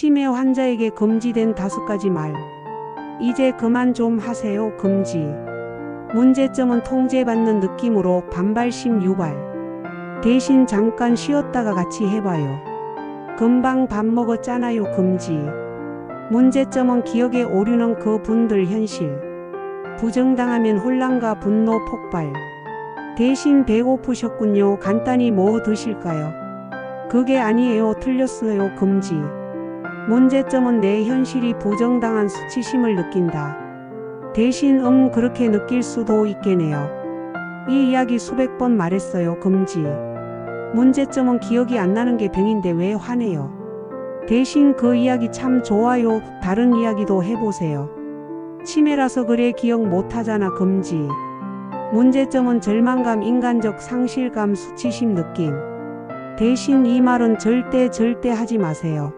치매 환자에게 금지된 다섯 가지 말. 이제 그만 좀 하세요, 금지. 문제점은 통제받는 느낌으로 반발심 유발. 대신 잠깐 쉬었다가 같이 해봐요. 금방 밥 먹었잖아요, 금지. 문제점은 기억의 오류는 그 분들 현실. 부정당하면 혼란과 분노 폭발. 대신 배고프셨군요. 간단히 뭐 드실까요? 그게 아니에요. 틀렸어요. 금지. 문제점은 내 현실이 부정당한 수치심을 느낀다. 대신 음 그렇게 느낄 수도 있겠네요. 이 이야기 수백 번 말했어요. 금지. 문제점은 기억이 안 나는 게 병인데 왜 화내요? 대신 그 이야기 참 좋아요. 다른 이야기도 해보세요. 치매라서 그래 기억 못하잖아. 금지. 문제점은 절망감, 인간적 상실감, 수치심 느낌. 대신 이 말은 절대 절대 하지 마세요.